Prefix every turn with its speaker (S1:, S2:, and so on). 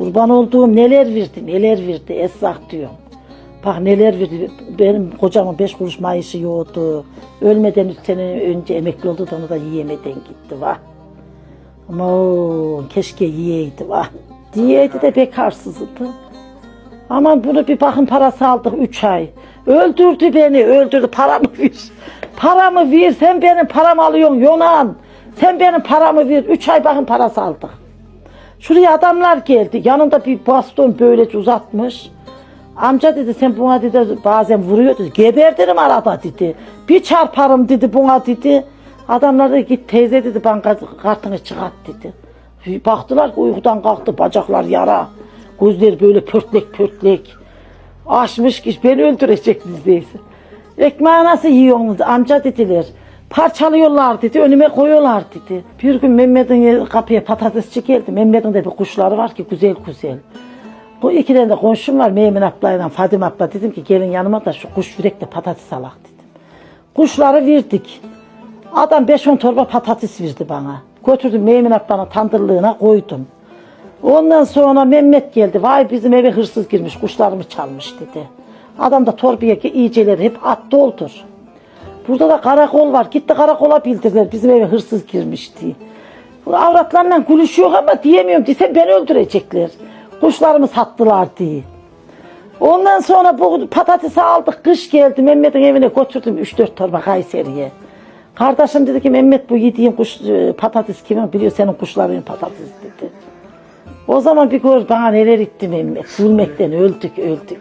S1: Kurban olduğum neler verdi, neler verdi Essak diyorum. Bak neler verdi. Benim kocamın beş kuruş maaşı yoktu. Ölmeden üç sene önce emekli oldu da onu da yiyemeden gitti vah. Ama o, keşke yiyeydi vah. Yiyeydi de bekarsızdı. Aman bunu bir bakın parası aldık üç ay. Öldürdü beni, öldürdü. Paramı ver. Paramı ver, sen benim paramı alıyorsun Yonan. Sen benim paramı ver. Üç ay bakın parası aldık. Şuraya adamlar geldi. Yanında bir baston böylece uzatmış. Amca dedi sen buna dedi bazen vuruyor dedi. Gebertirim arada dedi. Bir çarparım dedi buna dedi. Adamlar da git teyze dedi banka kartını çıkart dedi. Baktılar ki uykudan kalktı bacaklar yara. Gözleri böyle pörtlek pörtlek. Açmış ki beni öldürecek neredeyse. Ekmeği nasıl yiyorsunuz amca dediler. Parçalıyorlar dedi, önüme koyuyorlar dedi. Bir gün Mehmet'in kapıya patatesçi geldi. Mehmet'in de bir kuşları var ki güzel güzel. Bu iki tane de komşum var Meymin ablayla Fadime abla. Dedim ki gelin yanıma da şu kuş yürekle patates alak dedim. Kuşları verdik. Adam 5-10 torba patates verdi bana. Götürdüm Meymin ablanın tandırlığına koydum. Ondan sonra Mehmet geldi. Vay bizim eve hırsız girmiş, kuşlarımı çalmış dedi. Adam da torbaya iyiceleri hep at doldur. Burada da karakol var. Gitti karakola bildirdiler bizim eve hırsız girmiş diye. Bu Avratlarla gülüşüyor ama diyemiyorum desem beni öldürecekler. Kuşlarımı sattılar diye. Ondan sonra bu patatesi aldık. Kış geldi. Mehmet'in evine götürdüm 3-4 torba Kayseri'ye. Kardeşim dedi ki Mehmet bu yediğin kuş, e, patates kimin biliyor senin kuşların patates dedi. O zaman bir gör bana neler etti Mehmet. Gülmekten öldük öldük.